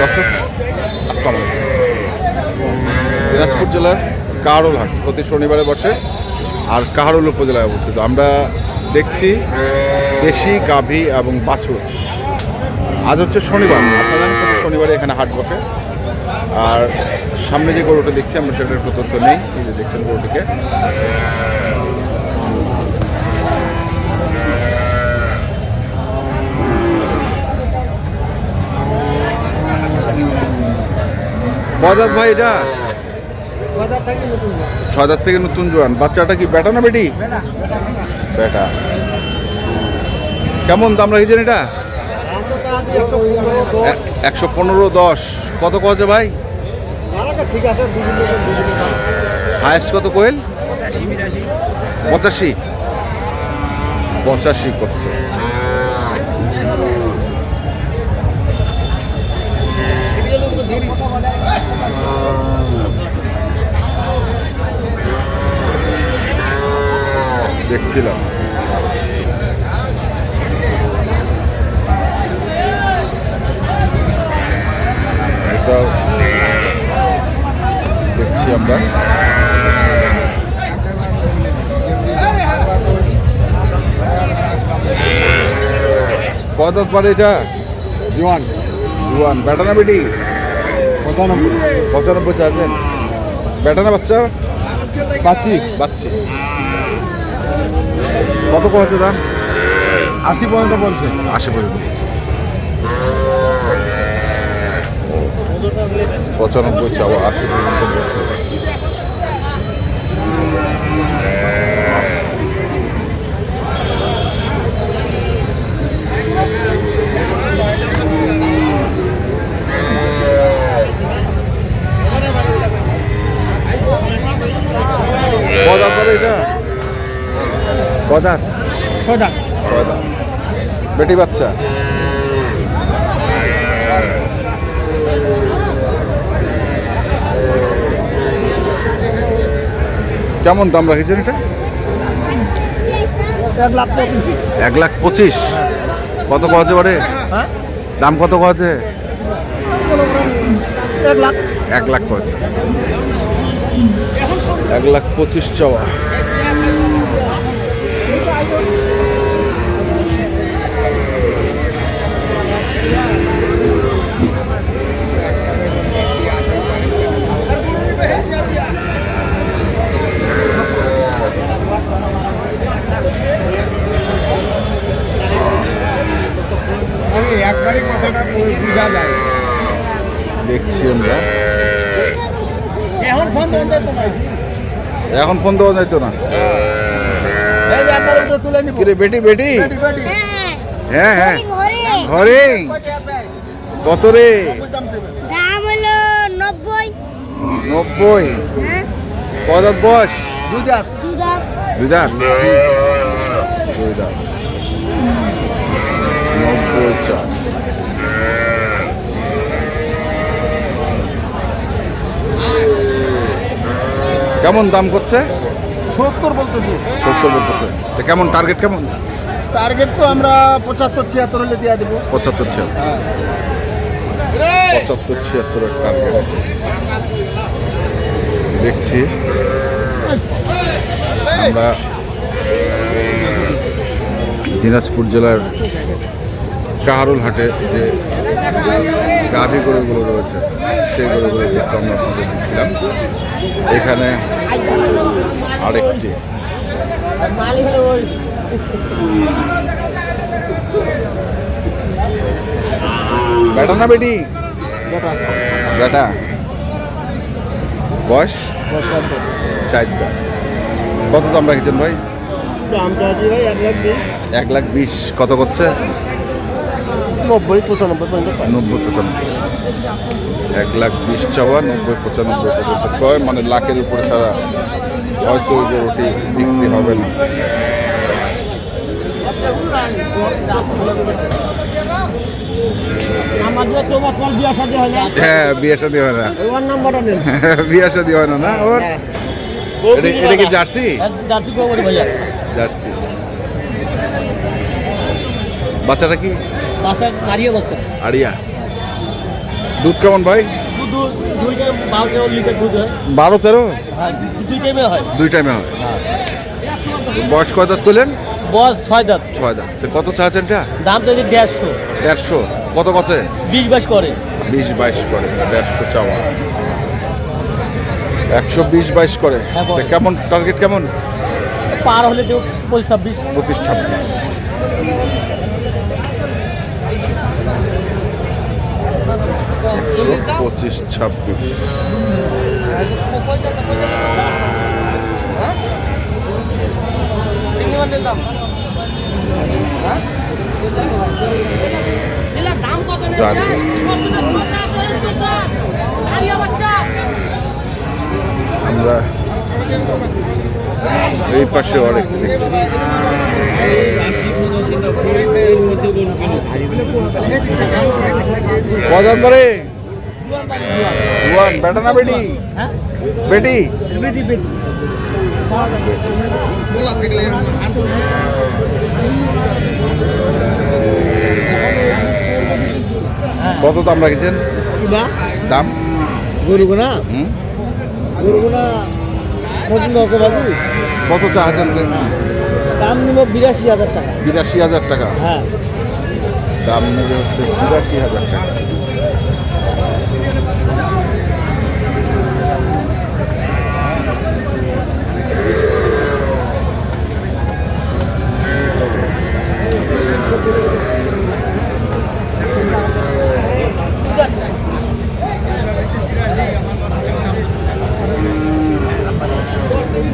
দর্শক, আসসালাম দিনাজপুর জেলার কাহারোল হাট প্রতি শনিবারে বসে আর কাহারোল উপজেলায় অবস্থিত। আমরা দেখছি দেশি, গাভী এবং বাছুর। আজ হচ্ছে শনিবার। আপনারা প্রতি শনিবারে এখানে হাট বসে। আর সামনে যে গরুটা দেখছি, আমরা সেটার একটু তথ্য নেই। দেখছেন গরুটিকে। কদাত ভাই এটা? ছয় দাঁত থেকে নতুন জোয়ান। বাচ্চাটা কি বেটা না বেটি? বেটা কেমন দাম রাখছেন এটা? একশো পনেরো দশ। কত কছে ভাই? ঠিক আছে হায়েস্ট কত কোয়েল? পঁচাশি। পঁচাশি করছে। এটা দেখছি আমরা। কত পারে এটা জোয়ান। জুয়ান বেটা না বেটি? পঁচানব্বই পঁচানব্বই আছেন বেটা না বাচ্চা? পাচ্ছি বাচ্চি। কত কছে দাম? আশি পর্যন্ত বলছে। আশি পর্যন্ত পঁচানব্বই চাওয়া আশি পর্যন্ত বলছে। কদাত পরে এটা? কদাত ছটা ছয় দাম বেটি বাচ্চা? কেমন দাম রাখেছেন এটা? এক লাখ পঁচিশ। এক লাখ পঁচিশ? কত কছে বারে হ্যাঁ? দাম কত কছে এক লাখ। এক লাখ কছে এক লাখ পঁচিশ চাওয়া। একবারই কথাটা বুঝা যায়। দেখছি আমরা। এখন ফোন দেওয়া যায় তো এখন ফোন দেওয়া যাইতো না। এই যে আপনার তো তুলে নিব। কিরে বেটি বেটি? বেটি, বেটি। হ্যাঁ হ্যাঁ। কয়টি আছে? কত রে? দাম হলো নব্বই। নব্বই? হ্যাঁ। কদাত বয়স? দুই দাঁত। দুই দাঁত দুই দাঁত নব্বই কেমন দাম করছে? সত্তর বলতেছি। সত্তর বলতেছে। তো কেমন টার্গেট কেমন? টার্গেট তো আমরা পঁচাত্তর ছিয়াত্তর হলে দিয়ে দেবো। পঁচাত্তর ছিয়াত্তর। পঁচাত্তর ছিয়াত্তরের টার্গেট দেখছি। আমরা দিনাজপুর জেলার কাহারুল হাটে যে গাভী গরুগুলো রয়েছে সেই গরুগুলো দেখতে আমরা আপনাদের দিচ্ছিলাম। এখানে আরেকটি। বেটা না বেটি? বেটা। বয়স? চারটা। কত দাম রাখছেন ভাই? এক লাখ বিশ। কত করছে? নব্বই পঁচানব্বই নব্বই পঁচানব্বই। এক লাখ বিশ চাওয়া নব্বই পঁচানব্বই পর্যন্ত কয় মানে লাখের উপরে ছাড়া হয়তো ওই গরুটি বিক্রি হবে না। হয় হ্যাঁ বিয়ে শাদী হয় বিয়ে শাদী হয় ওর এটা- কি জার্সি? জার্সি। জার্সি বাচ্চাটা কি? বাচ্চা আড়িয়া দুধ কেমন ভাই? বারো তেরো হ্যাঁ। দুই টাইমে হয়। দুই টাইমে হয়। বয়স কয় দাঁত করলেন বস ছয় দাঁত। ছয় দাঁত। তো কত চাচ্ছেন এটা? দাম তো দেড়শো। দেড়শো। কত কত বিশ বাইশ করে। বিশ বাইশ করে দেড়শো চাওয়া। একশো বিশ বাইশ করে। হ্যাঁ, কেমন টার্গেট কেমন? পার হলে দেব পঁচিশ ছাব্বিশ। পঁচিশ ছাব্বিশ। একশো পঁচিশ ছাব্বিশ। আমরা এই পাশে অনেক দেখছি। কদাম করে জুয়ান বেটা না বেটি? বেটি? কত দাম রাখছেন? দাম? গরুগুনা? গরুগুনা কত চাচ্ছেন দাম নিব বিরাশি হাজার টাকা। বিরাশি হাজার টাকা। হ্যাঁ। দাম নেবে হচ্ছে বিরাশি হাজার টাকা।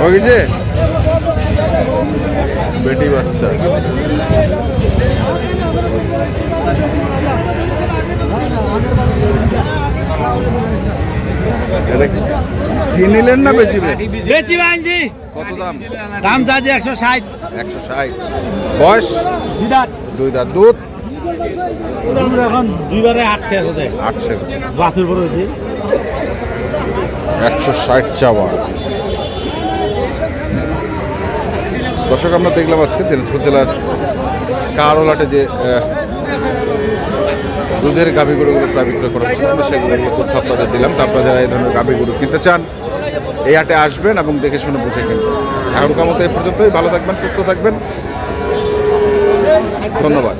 হয়ে গেছে বেটি বাচ্চা। এটা কি নিলেন না বেশি বেশি বানছি কত দাম? দাম যাচ্ছে একশো ষাট। একশো ষাট। বয়স? দুই দাঁত। দুধ? এখন দুইবারে আটশো আটশো বাছুর পরে একশো ষাট চাওয়া। দর্শক, আমরা দেখলাম আজকে দিনাজপুর জেলার কারোলাটে যে দুধের গাভী গরুগুলো প্রায় বিক্রয় করা হচ্ছে, আমরা সেগুলো তথ্য আপনাদের দিলাম। তো আপনারা যারা এই ধরনের গাভী গরু কিনতে চান, এই হাটে আসবেন এবং দেখে শুনে বুঝে কিনবেন এখনকার মতো এই পর্যন্তই। ভালো থাকবেন, সুস্থ থাকবেন। ধন্যবাদ।